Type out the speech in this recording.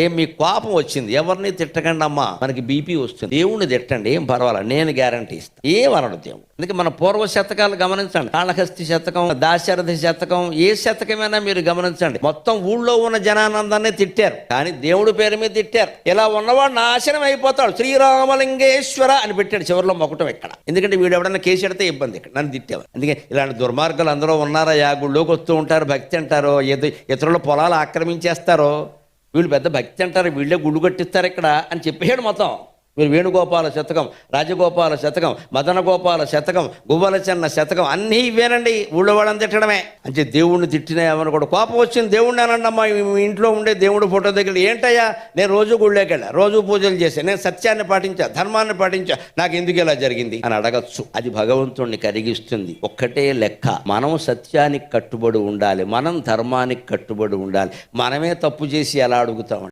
ఏం మీ కోపం వచ్చింది? ఎవరిని తిట్టకండి అమ్మా. మనకి బీపీ వస్తుంది. దేవుణ్ణి తిట్టండి. ఏం పర్వాలేదు. నేను గ్యారంటీ ఇస్తాను ఏం అనడు దేవుడు. అందుకే మన పూర్వ శతకాలు గమనించండి. కాళహస్తి శతకం దాశరథి శతకం ఏ శతకమైనా మీరు గమనించండి. మొత్తం ఊళ్ళో ఉన్న జనానందాన్ని తిట్టారు. కానీ దేవుడి పేరు మీద తిట్టారు. ఇలా ఉన్నవాడు నాశనం అయిపోతాడు. శ్రీరామలింగేశ్వర అని పెట్టాడు చివరిలో మొక్కటం ఇక్కడ. ఎందుకంటే వీడు ఎవడన్నా కేసు ఎడితే ఇబ్బంది ఇక్కడ. నన్ను తిట్టేవారు అందుకే ఇలాంటి దుర్మార్గాలు అందరూ ఉన్నారా? యా గుళ్ళోకి వస్తూ ఉంటారు. భక్తి అంటారో? ఏదో ఇతరుల పొలాలు ఆక్రమించేస్తారో? వీళ్ళు పెద్ద భక్తి అంటారు వీళ్ళే గుళ్ళు కట్టిస్తారు ఇక్కడ అని చెప్పేసాడు మొత్తం మీరు వేణుగోపాల శతకం రాజగోపాల శతకం మదనగోపాల శతకం గువ్వలచన్న శతకం అన్నీ ఇవేనండి ఊళ్ళో వాళ్ళని తిట్టడమే. అంటే దేవుణ్ణి తిట్టినా ఏమని కూడా కోపం వచ్చింది దేవుణ్ణి అనండమ్మా మీ ఇంట్లో ఉండే దేవుడు ఫోటో దగ్గర ఏంటయ్యా నేను రోజు గుళ్ళోకి వెళ్ళా రోజు పూజలు చేశా నేను సత్యాన్ని పాటించా ధర్మాన్ని పాటించా నాకు ఎందుకు ఇలా జరిగింది అని అడగచ్చు. అది భగవంతుణ్ణి కరిగిస్తుంది. ఒక్కటే లెక్క. మనం సత్యానికి కట్టుబడి ఉండాలి మనం ధర్మానికి కట్టుబడి ఉండాలి. మనమే తప్పు చేసి ఎలా అడుగుతాం